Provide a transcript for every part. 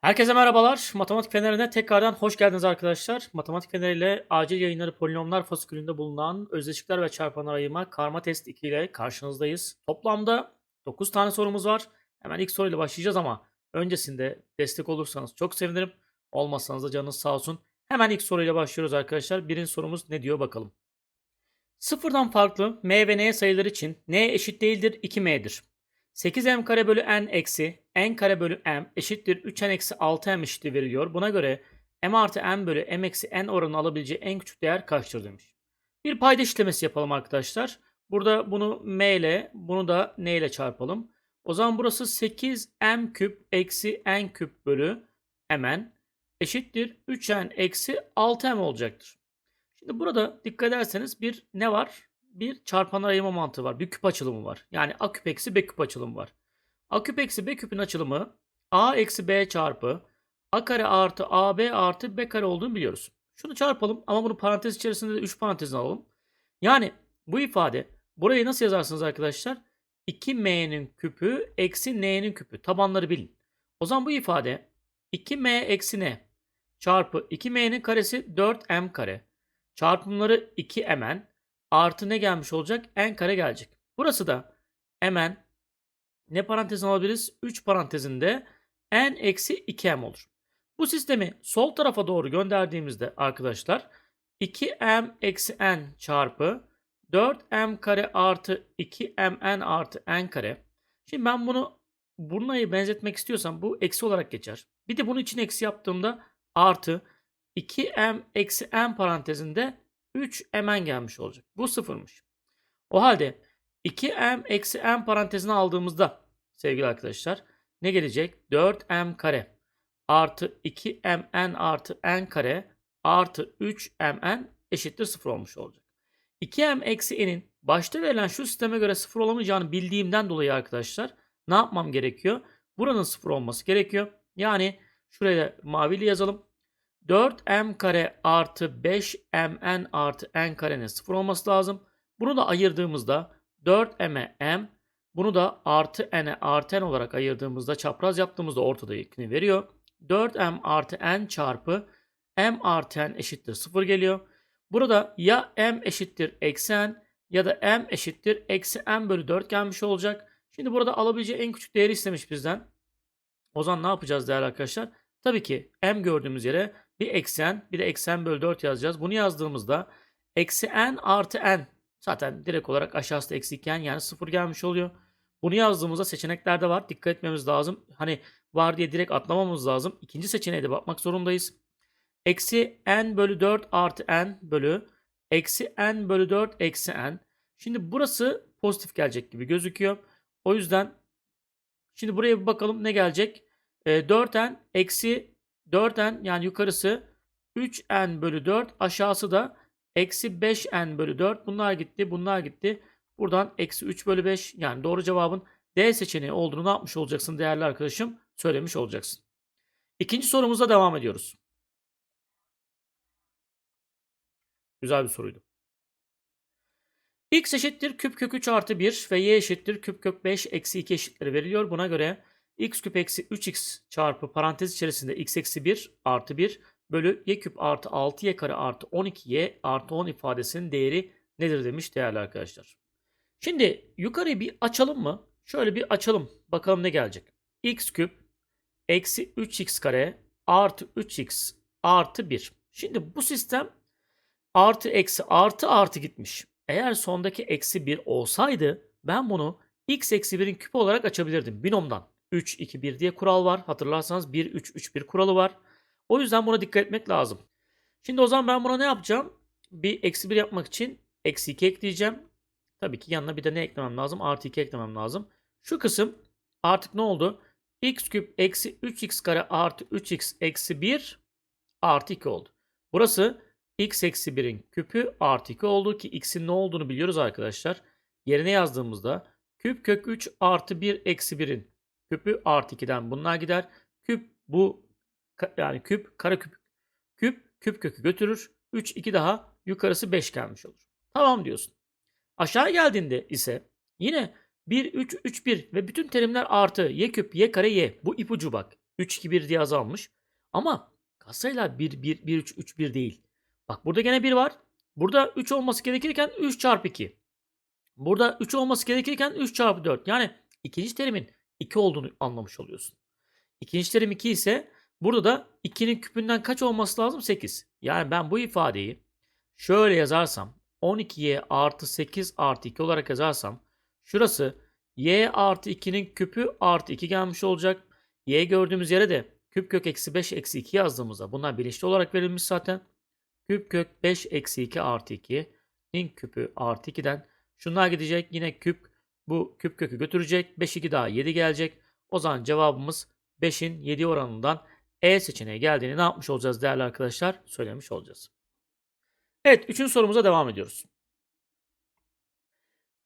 Herkese merhabalar. Matematik Feneri'ne tekrardan hoş geldiniz arkadaşlar. Matematik Feneri ile acil yayınları polinomlar fasikülünde bulunan özdeşikler ve çarpanlar ayırma karma test 2 ile karşınızdayız. Toplamda 9 tane sorumuz var. Hemen ilk soruyla başlayacağız ama öncesinde destek olursanız çok sevinirim. Olmazsanız da canınız sağ olsun. Hemen ilk soruyla başlıyoruz arkadaşlar. Birinci sorumuz ne diyor bakalım. Sıfırdan farklı m ve n sayıları için n eşit değildir 2m'dir. 8m kare bölü n eksi n kare bölü m eşittir 3n eksi 6m eşittir veriliyor. Buna göre m artı n bölü m eksi n oranı alabileceği en küçük değer kaçtır demiş. Bir payda işlemesi yapalım arkadaşlar. Burada bunu m ile bunu da n ile çarpalım. O zaman burası 8m küp eksi n küp bölü mn eşittir 3n eksi 6m olacaktır. Şimdi burada dikkat ederseniz bir ne var? Bir çarpanlar ayırma mantığı var. Bir küp açılımı var. Yani a küp eksi b küp açılımı var. a küp eksi b küpün açılımı a eksi b çarpı a kare artı ab artı b kare olduğunu biliyoruz. Şunu çarpalım ama bunu parantez içerisinde de 3 parantezine alalım. Yani bu ifade burayı nasıl yazarsınız arkadaşlar? 2m'nin küpü eksi n'nin küpü. Tabanları bilin. O zaman bu ifade 2m eksi n çarpı 2m'nin karesi 4m kare çarpımları 2mn artı ne gelmiş olacak? n kare gelecek. Burası da mn ne parantezine alabiliriz? 3 parantezinde n eksi 2m olur. Bu sistemi sol tarafa doğru gönderdiğimizde arkadaşlar 2m eksi n çarpı 4m kare artı 2mn artı n kare. Şimdi ben bunu burnayı benzetmek istiyorsam bu eksi olarak geçer. Bir de bunun için eksi yaptığımda artı 2m eksi n parantezinde 3mn gelmiş olacak. Bu sıfırmış. O halde 2m eksi n parantezine aldığımızda sevgili arkadaşlar ne gelecek? 4m kare artı 2mn artı n kare artı 3mn eşittir 0 olmuş olacak. 2m eksi n'in başta verilen şu sisteme göre 0 olamayacağını bildiğimden dolayı arkadaşlar ne yapmam gerekiyor? Buranın 0 olması gerekiyor. Yani şuraya da maviyle yazalım. 4m kare artı 5mn artı n karenin 0 olması lazım. Bunu da ayırdığımızda 4m'e m, bunu da artı n'e artı n olarak ayırdığımızda çapraz yaptığımızda ortada ikini veriyor. 4m artı n çarpı m artı n eşittir 0 geliyor. Burada ya m eşittir eksi n ya da m eşittir eksi n bölü 4 gelmiş olacak. Şimdi burada alabileceği en küçük değeri istemiş bizden. O zaman ne yapacağız değerli arkadaşlar? Tabii ki m gördüğümüz yere bir eksen bir de eksen bölü 4 yazacağız. Bunu yazdığımızda eksi n artı n zaten direkt olarak aşağısı da eksi 2 n yani 0 gelmiş oluyor. Bunu yazdığımızda seçeneklerde var. Dikkat etmemiz lazım. Hani var diye direkt atlamamız lazım. İkinci seçeneğe de bakmak zorundayız. Eksi n bölü 4 artı n bölü eksi n bölü 4 eksi n. Şimdi burası pozitif gelecek gibi gözüküyor. O yüzden şimdi buraya bir bakalım ne gelecek. E, 4n eksi 4n yani yukarısı 3n bölü 4 aşağısı da eksi 5n bölü 4 bunlar gitti bunlar gitti. Buradan eksi 3 bölü 5 yani doğru cevabın D seçeneği olduğunu ne yapmış olacaksın değerli arkadaşım söylemiş olacaksın. İkinci sorumuza devam ediyoruz. Güzel bir soruydu. x eşittir küp kök 3 artı 1 ve y eşittir küp kök 5 eksi 2 eşitleri veriliyor. Buna göre x küp eksi 3x çarpı parantez içerisinde x eksi 1 artı 1 bölü y küp artı 6y kare artı 12y artı 10 ifadesinin değeri nedir demiş değerli arkadaşlar. Şimdi yukarıyı bir açalım mı? Şöyle bir açalım. Bakalım ne gelecek. x küp eksi 3x kare artı 3x artı 1. Şimdi bu sistem artı eksi artı artı gitmiş. Eğer sondaki eksi 1 olsaydı ben bunu x eksi 1'in küpü olarak açabilirdim binomdan. 3, 2, 1 diye kural var. Hatırlarsanız 1, 3, 3, 1 kuralı var. O yüzden buna dikkat etmek lazım. Şimdi o zaman ben buna ne yapacağım? Bir eksi 1 yapmak için eksi 2 ekleyeceğim. Tabii ki yanına bir de ne eklemem lazım? Artı 2 eklemem lazım. Şu kısım artık ne oldu? x küp eksi 3x kare artı 3x eksi 1 artı 2 oldu. Burası x eksi 1'in küpü artı 2 oldu ki x'in ne olduğunu biliyoruz arkadaşlar. Yerine yazdığımızda küp kök 3 artı 1 eksi 1'in küpü artı 2'den bunlar gider. Küp bu yani küp kare küp küp küp kökü götürür. 3 2 daha yukarısı 5 gelmiş olur. Tamam diyorsun. Aşağı geldiğinde ise yine 1 3 3 1 ve bütün terimler artı y küp y kare y bu ipucu bak. 3-2-1 diye azalmış. Ama katsayılar 1, 1, 1, 3, 3, 1 değil. Bak burada gene 1 var. Burada 3 olması gerekirken 3 çarpı 2. Burada 3 olması gerekirken 3 çarpı 4. Yani ikinci terimin 2 olduğunu anlamış oluyorsun. İkinci terim 2 ise burada da 2'nin küpünden kaç olması lazım? 8. Yani ben bu ifadeyi şöyle yazarsam 12y artı 8 artı 2 olarak yazarsam şurası y artı 2'nin küpü artı 2 gelmiş olacak. y gördüğümüz yere de küp kök eksi 5 eksi 2 yazdığımızda bunlar bilinçli olarak verilmiş zaten. Küp kök 5 eksi 2 artı 2'nin küpü artı 2'den şunlar gidecek. Yine küp bu küp kökü götürecek. 5 2 daha 7 gelecek. O zaman cevabımız 5'in 7 oranından E seçeneği geldiğini ne yapmış olacağız değerli arkadaşlar? Söylemiş olacağız. Evet, üçüncü sorumuza devam ediyoruz.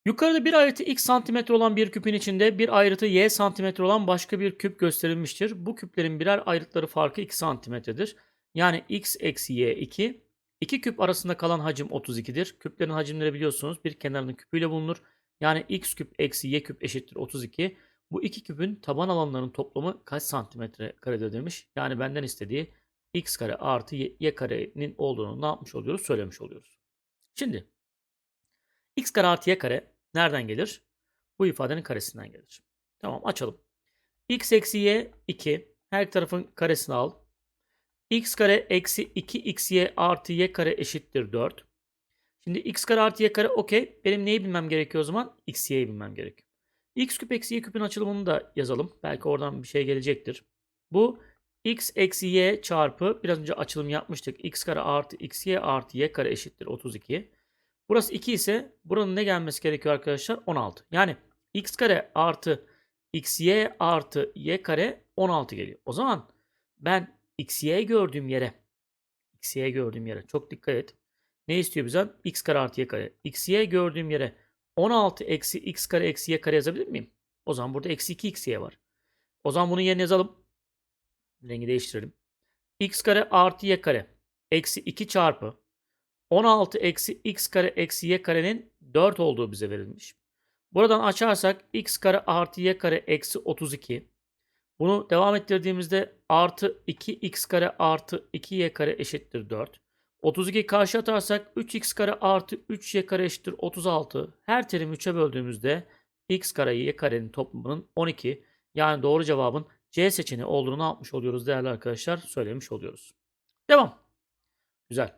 Yukarıda bir ayrıtı x santimetre olan bir küpün içinde bir ayrıtı y santimetre olan başka bir küp gösterilmiştir. Bu küplerin birer ayrıtları farkı 2 santimetredir. Yani x eksi y 2. İki küp arasında kalan hacim 32'dir. Küplerin hacimleri biliyorsunuz bir kenarının küpüyle bulunur. Yani x küp eksi y küp eşittir 32. Bu iki küpün taban alanlarının toplamı kaç santimetre karedir demiş. Yani benden istediği x kare artı y, y karenin olduğunu ne yapmış oluyoruz? Söylemiş oluyoruz. Şimdi x kare artı y kare nereden gelir? Bu ifadenin karesinden gelir. Tamam açalım. x eksi y 2. Her tarafın karesini al. x kare eksi 2xy artı y kare eşittir 4. Şimdi x kare artı y kare okey. Benim neyi bilmem gerekiyor o zaman? x y'yi bilmem gerekiyor. x küp eksi y küpün açılımını da yazalım. Belki oradan bir şey gelecektir. Bu x eksi y çarpı biraz önce açılım yapmıştık. x kare artı xy artı y kare eşittir 32. Burası 2 ise buranın ne gelmesi gerekiyor arkadaşlar? 16. Yani x kare artı xy artı y kare 16 geliyor. O zaman ben xy gördüğüm yere xy gördüğüm yere çok dikkat et. Ne istiyor bizden? x kare artı y kare. xy gördüğüm yere 16 eksi x kare eksi y kare yazabilir miyim? O zaman burada eksi 2 xy var. O zaman bunun yerine yazalım. Rengi değiştirelim. x kare artı y kare eksi 2 çarpı 16 eksi x kare eksi y karenin 4 olduğu bize verilmiş. Buradan açarsak x kare artı y kare eksi 32. Bunu devam ettirdiğimizde artı 2x kare artı 2y kare eşittir 4. 32 karşı atarsak 3x kare artı 3y kare eşittir 36. Her terimi 3'e böldüğümüzde x kare y karenin toplamının 12. Yani doğru cevabın C seçeneği olduğunu ne yapmış oluyoruz değerli arkadaşlar? Söylemiş oluyoruz. Devam. Güzel.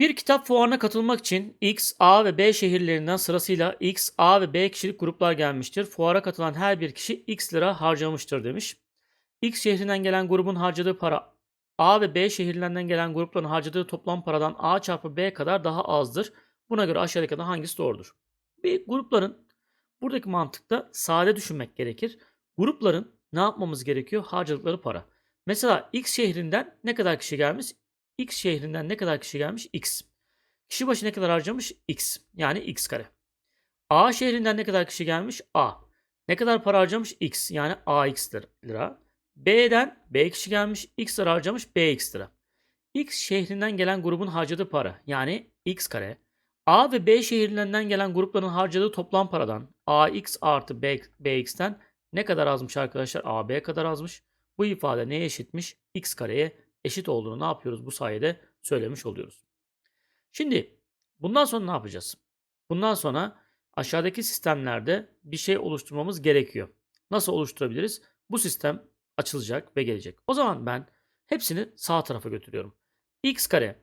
Bir kitap fuarına katılmak için X, A ve B şehirlerinden sırasıyla X, A ve B kişilik gruplar gelmiştir. Fuara katılan her bir kişi X lira harcamıştır demiş. X şehrinden gelen grubun harcadığı para A ve B şehirlerinden gelen grupların harcadığı toplam paradan A çarpı B kadar daha azdır. Buna göre aşağıdakilerden hangisi doğrudur? Bir grupların buradaki mantıkta sade düşünmek gerekir. Grupların ne yapmamız gerekiyor? Harcadıkları para. Mesela X şehrinden ne kadar kişi gelmiş? X şehrinden ne kadar kişi gelmiş? X. Kişi başı ne kadar harcamış? X. Yani X kare. A şehrinden ne kadar kişi gelmiş? A. Ne kadar para harcamış? X. Yani AX lira. B'den B kişi gelmiş. X harcamış. BX lira. X şehrinden gelen grubun harcadığı para. Yani X kare. A ve B şehirlerinden gelen grupların harcadığı toplam paradan AX artı B, BX'ten ne kadar azmış arkadaşlar? AB kadar azmış. Bu ifade neye eşitmiş? X kareye eşit olduğunu ne yapıyoruz bu sayede söylemiş oluyoruz. Şimdi bundan sonra ne yapacağız? Bundan sonra aşağıdaki sistemlerde bir şey oluşturmamız gerekiyor. Nasıl oluşturabiliriz? Bu sistem açılacak ve gelecek. O zaman ben hepsini sağ tarafa götürüyorum. x kare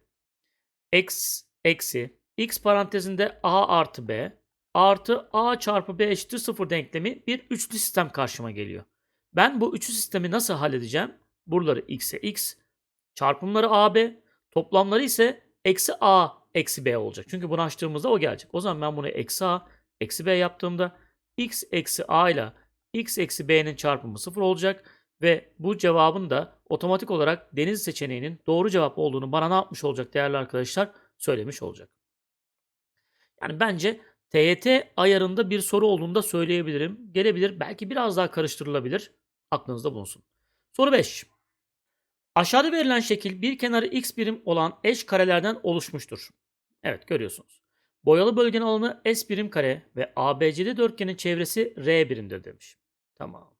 x eksi x parantezinde a artı b artı a çarpı b eşittir 0 denklemi bir üçlü sistem karşıma geliyor. Ben bu üçlü sistemi nasıl halledeceğim? Buraları x'e x, çarpımları ab, toplamları ise eksi a eksi b olacak. Çünkü bunu açtığımızda o gelecek. O zaman ben bunu eksi a eksi b yaptığımda x eksi a ile x eksi b'nin çarpımı 0 olacak. Ve bu cevabın da otomatik olarak deniz seçeneğinin doğru cevap olduğunu bana ne yapmış olacak değerli arkadaşlar? Söylemiş olacak. Yani bence TYT ayarında bir soru olduğunu da söyleyebilirim. Gelebilir. Belki biraz daha karıştırılabilir. Aklınızda bulunsun. Soru 5. Aşağıda verilen şekil bir kenarı x birim olan eş karelerden oluşmuştur. Evet görüyorsunuz. Boyalı bölgenin alanı S birim kare ve ABCD dörtgenin çevresi R birimdir demiş. Tamam.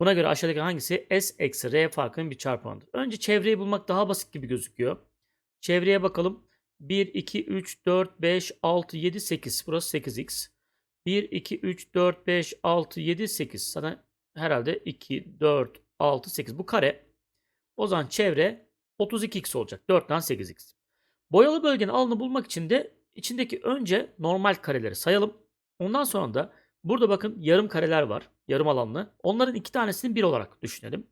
Buna göre aşağıdaki hangisi S eksi R farkının bir çarpanıdır? Önce çevreyi bulmak daha basit gibi gözüküyor. Çevreye bakalım. 1, 2, 3, 4, 5, 6, 7, 8. Burası 8x. 1, 2, 3, 4, 5, 6, 7, 8. Sana herhalde 2, 4, 6, 8. Bu kare. O zaman çevre 32x olacak. 4'ten 8x. Boyalı bölgenin alanı bulmak için de içindeki önce normal kareleri sayalım. Ondan sonra da burada bakın yarım kareler var. Yarım alanlı. Onların iki tanesini bir olarak düşünelim.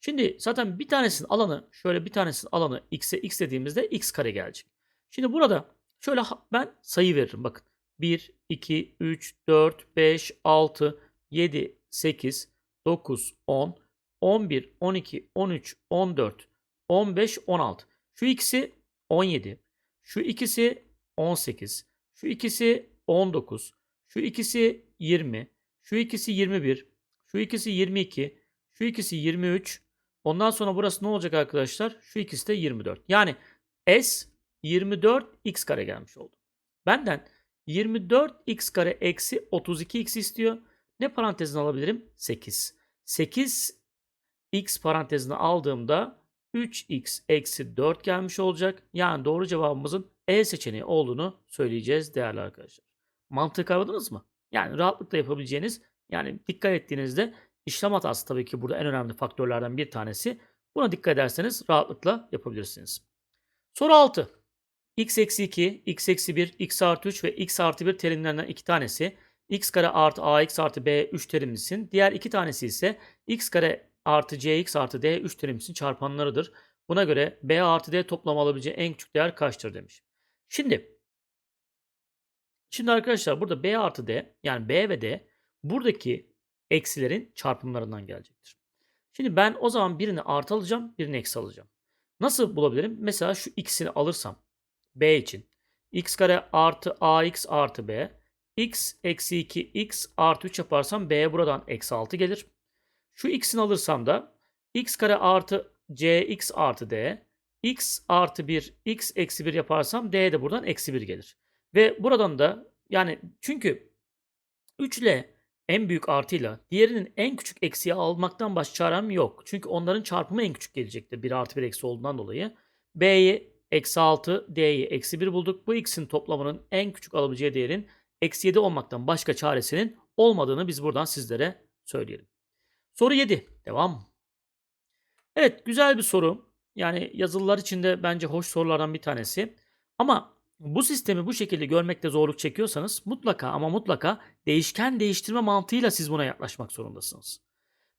Şimdi zaten bir tanesinin alanı şöyle bir tanesinin alanı x'e x dediğimizde x kare gelecek. Şimdi burada şöyle ben sayı veririm bakın. 1, 2, 3, 4, 5, 6, 7, 8, 9, 10, 11, 12, 13, 14, 15, 16. Şu ikisi 17. Şu ikisi 18. Şu ikisi 19. Şu ikisi 20. Şu ikisi 21. Şu ikisi 22. Şu ikisi 23. Ondan sonra burası ne olacak arkadaşlar? Şu ikisi de 24. Yani S 24 x kare gelmiş oldu. Benden 24 x kare eksi 32 x istiyor. Ne parantezine alabilirim? 8. 8 x parantezine aldığımda 3x eksi 4 gelmiş olacak. Yani doğru cevabımızın E seçeneği olduğunu söyleyeceğiz değerli arkadaşlar. Mantığı kavradınız mı? Yani rahatlıkla yapabileceğiniz yani dikkat ettiğinizde işlem hatası tabii ki burada en önemli faktörlerden bir tanesi. Buna dikkat ederseniz rahatlıkla yapabilirsiniz. Soru 6. x eksi 2, x eksi 1, x artı 3 ve x artı 1 terimlerinden iki tanesi x kare artı ax artı b 3 terimlisin. Diğer iki tanesi ise x kare artı cx artı d 3 terimlisin çarpanlarıdır. Buna göre b artı d toplam alabileceği en küçük değer kaçtır demiş. Şimdi Şimdi arkadaşlar burada b artı d yani b ve d buradaki eksilerin çarpımlarından gelecektir. Şimdi ben o zaman birini artı alacağım, birini eksi alacağım. Nasıl bulabilirim? Mesela şu x'ini alırsam b için x kare artı ax artı b x eksi 2 x artı 3 yaparsam b buradan eksi 6 gelir. Şu x'ini alırsam da x kare artı cx artı d x artı 1 x eksi 1 yaparsam d de buradan eksi 1 gelir. Ve buradan da yani çünkü 3 ile en büyük artıyla diğerinin en küçük eksiği almaktan başka çarem yok. Çünkü onların çarpımı en küçük gelecektir. 1 artı 1 eksi olduğundan dolayı. B'yi eksi 6, D'yi eksi 1 bulduk. Bu x'in toplamının en küçük alabileceği değerin eksi 7 olmaktan başka çaresinin olmadığını biz buradan sizlere söyleyelim. Soru 7. Devam. Evet güzel bir soru. Yani yazılılar için de bence hoş sorulardan bir tanesi. Ama bu sistemi bu şekilde görmekte zorluk çekiyorsanız mutlaka ama mutlaka değişken değiştirme mantığıyla siz buna yaklaşmak zorundasınız.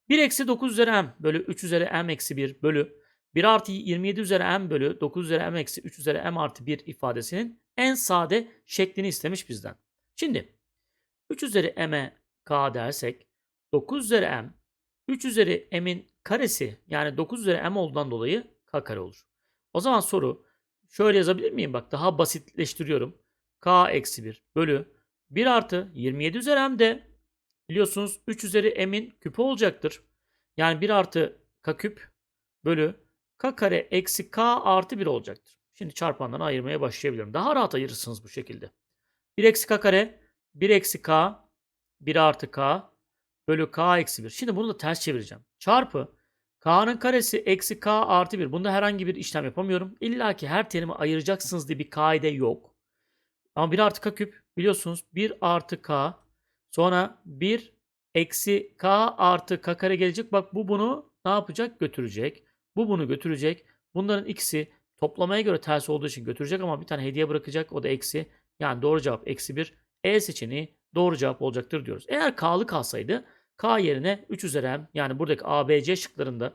1 eksi 9 üzeri m bölü 3 üzeri m eksi 1 bölü 1 artı 27 üzeri m bölü 9 üzeri m eksi 3 üzeri m artı 1 ifadesinin en sade şeklini istemiş bizden. Şimdi 3 üzeri m'e k dersek 9 üzeri m 3 üzeri m'in karesi yani 9 üzeri m olduğundan dolayı k kare olur. O zaman soru şöyle yazabilir miyim? Bak daha basitleştiriyorum. k eksi 1 bölü 1 artı 27 üzeri m de biliyorsunuz 3 üzeri m'in küpü olacaktır. Yani 1 artı k küp bölü k kare eksi k artı 1 olacaktır. Şimdi çarpandan ayırmaya başlayabilirim. Daha rahat ayırırsınız bu şekilde. 1 eksi k kare 1 eksi k 1 artı k bölü k eksi 1. Şimdi bunu da ters çevireceğim. Çarpı k'nın karesi eksi k artı 1. Bunda herhangi bir işlem yapamıyorum. İlla ki her terimi ayıracaksınız diye bir kaide yok. Ama 1 artı k küp biliyorsunuz 1 artı k sonra 1 eksi k artı k kare gelecek. Bak bu bunu ne yapacak? Götürecek. Bu bunu götürecek. Bunların ikisi toplamaya göre ters olduğu için götürecek ama bir tane hediye bırakacak. O da eksi. Yani doğru cevap eksi 1. E seçeneği doğru cevap olacaktır diyoruz. Eğer K'lı kalsaydı K yerine 3 üzeri M yani buradaki ABC şıklarında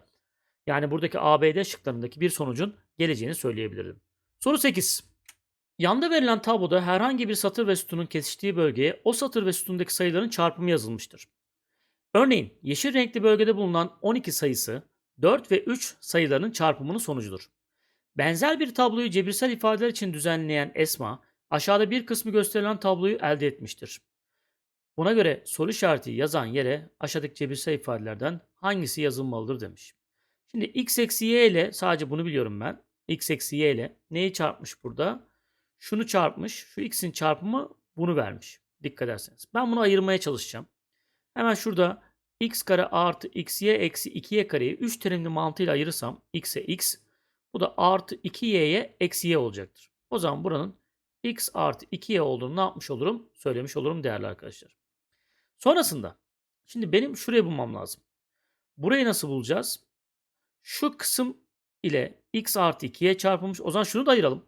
yani buradaki ABD şıklarındaki bir sonucun geleceğini söyleyebilirdim. Soru 8. Yanda verilen tabloda herhangi bir satır ve sütunun kesiştiği bölgeye o satır ve sütundaki sayıların çarpımı yazılmıştır. Örneğin yeşil renkli bölgede bulunan 12 sayısı 4 ve 3 sayılarının çarpımının sonucudur. Benzer bir tabloyu cebirsel ifadeler için düzenleyen Esma, aşağıda bir kısmı gösterilen tabloyu elde etmiştir. Buna göre soru işareti yazan yere aşağıdaki cebirsel ifadelerden hangisi yazılmalıdır demiş. Şimdi x eksi y ile sadece bunu biliyorum ben. x eksi y ile neyi çarpmış burada? Şunu çarpmış. Şu x'in çarpımı bunu vermiş. Dikkat ederseniz. Ben bunu ayırmaya çalışacağım. Hemen şurada x kare artı xy eksi 2y kareyi 3 terimli mantığıyla ayırırsam x'e x bu da artı 2y'ye eksi y olacaktır. O zaman buranın x artı 2y olduğunu ne yapmış olurum? Söylemiş olurum değerli arkadaşlar. Sonrasında şimdi benim şurayı bulmam lazım. Burayı nasıl bulacağız? Şu kısım ile x artı 2y çarpılmış. O zaman şunu da ayıralım.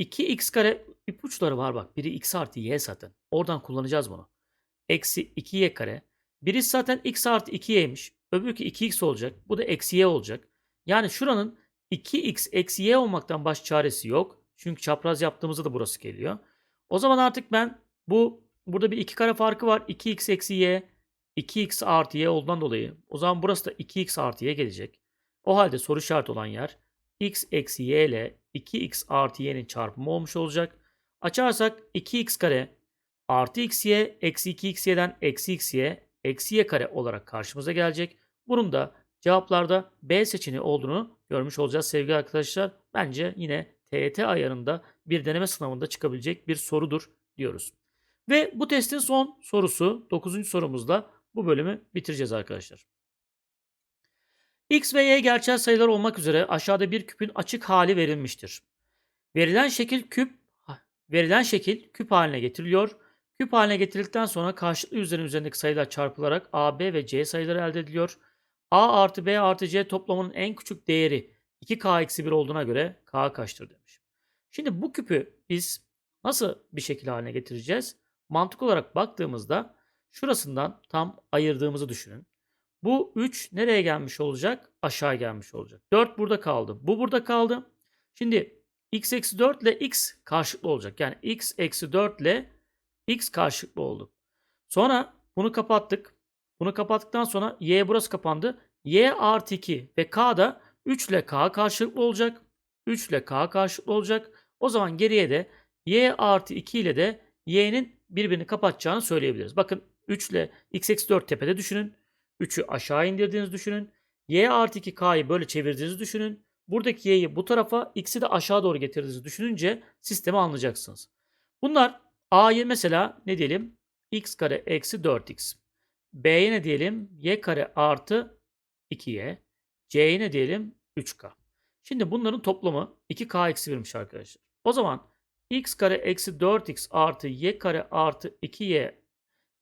2x kare ipuçları var bak. Biri x artı y zaten. Oradan kullanacağız bunu. Eksi 2y kare. Birisi zaten x artı 2y'ymiş. Öbürkü 2x olacak. Bu da eksi y olacak. Yani şuranın 2x eksi y olmaktan baş çaresi yok. Çünkü çapraz yaptığımızda da burası geliyor. O zaman artık ben bu burada bir 2 kare farkı var. 2x eksi y 2x artı y olduğundan dolayı. O zaman burası da 2x artı y gelecek. O halde soru işareti olan yer x eksi y ile 2x artı y'nin çarpımı olmuş olacak. Açarsak 2x kare artı xy eksi 2xy'den eksi xy eksi y kare olarak karşımıza gelecek. Bunun da cevaplarda B seçeneği olduğunu görmüş olacağız sevgili arkadaşlar. Bence yine TET ayarında bir deneme sınavında çıkabilecek bir sorudur diyoruz. Ve bu testin son sorusu 9. sorumuzda bu bölümü bitireceğiz arkadaşlar. X ve Y gerçel sayılar olmak üzere aşağıda bir küpün açık hali verilmiştir. Verilen şekil küp verilen şekil küp haline getiriliyor. Küp haline getirildikten sonra karşılıklı yüzlerin üzerindeki sayılar çarpılarak A, B ve C sayıları elde ediliyor. A artı B artı C toplamının en küçük değeri 2K-1 olduğuna göre K kaçtır demiş. Şimdi bu küpü biz nasıl bir şekil haline getireceğiz? Mantık olarak baktığımızda şurasından tam ayırdığımızı düşünün. Bu 3 nereye gelmiş olacak? Aşağı gelmiş olacak. 4 burada kaldı. Bu burada kaldı. Şimdi x eksi 4 ile x karşılıklı olacak. Yani x eksi 4 ile x karşılıklı oldu. Sonra bunu kapattık. Bunu kapattıktan sonra y burası kapandı. y artı 2 ve k da 3 ile k karşılıklı olacak. 3 ile k karşılıklı olacak. O zaman geriye de y artı 2 ile de y'nin birbirini kapatacağını söyleyebiliriz. Bakın 3 ile x eksi 4 tepede düşünün. 3'ü aşağı indirdiğinizi düşünün. y artı 2k'yı böyle çevirdiğinizi düşünün. Buradaki y'yi bu tarafa, x'i de aşağı doğru getirdiğinizi düşününce sistemi anlayacaksınız. Bunlar a'yı mesela ne diyelim? x kare eksi 4x. b'ye ne diyelim? y kare artı 2y. c'ye ne diyelim? 3k. Şimdi bunların toplamı 2k eksi 1'miş arkadaşlar. O zaman x kare eksi 4x artı y kare artı 2y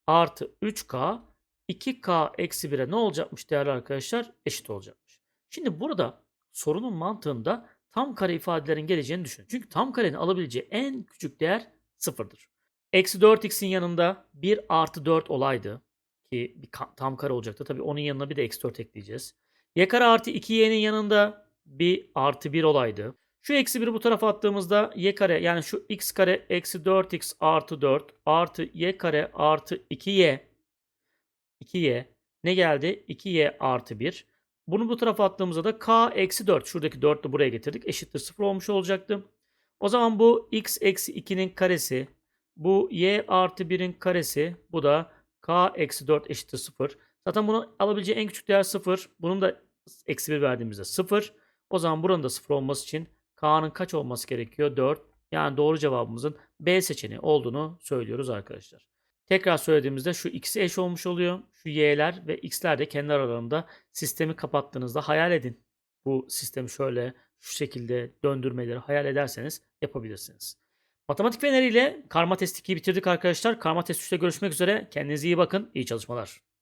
artı 3k 2k eksi 1'e ne olacakmış değerli arkadaşlar? Eşit olacakmış. Şimdi burada sorunun mantığında tam kare ifadelerin geleceğini düşünün. Çünkü tam karenin alabileceği en küçük değer sıfırdır. Eksi 4x'in yanında 1 artı 4 olaydı ki bir tam kare olacaktı. Tabii onun yanına bir de eksi 4 ekleyeceğiz. Y kare artı 2y'nin yanında bir artı 1 olaydı. Şu eksi 1'i bu tarafa attığımızda y kare yani şu x kare eksi 4x artı 4 artı y kare artı 2y 2y ne geldi? 2y artı 1. Bunu bu tarafa attığımızda da k eksi 4. Şuradaki 4'ü buraya getirdik. Eşittir 0 olmuş olacaktı. O zaman bu x eksi 2'nin karesi. Bu y artı 1'in karesi. Bu da k eksi 4 eşittir 0. Zaten bunu alabileceği en küçük değer 0. Bunun da eksi 1 verdiğimizde 0. O zaman buranın da 0 olması için k'nın kaç olması gerekiyor? 4. Yani doğru cevabımızın B seçeneği olduğunu söylüyoruz arkadaşlar. Tekrar söylediğimizde şu x'i eş olmuş oluyor. Şu y'ler ve x'ler de kendi aralarında sistemi kapattığınızda hayal edin. Bu sistemi şöyle şu şekilde döndürmeleri hayal ederseniz yapabilirsiniz. Matematik feneriyle karma test 2'yi bitirdik arkadaşlar. Karma test 3'te görüşmek üzere. Kendinize iyi bakın. İyi çalışmalar.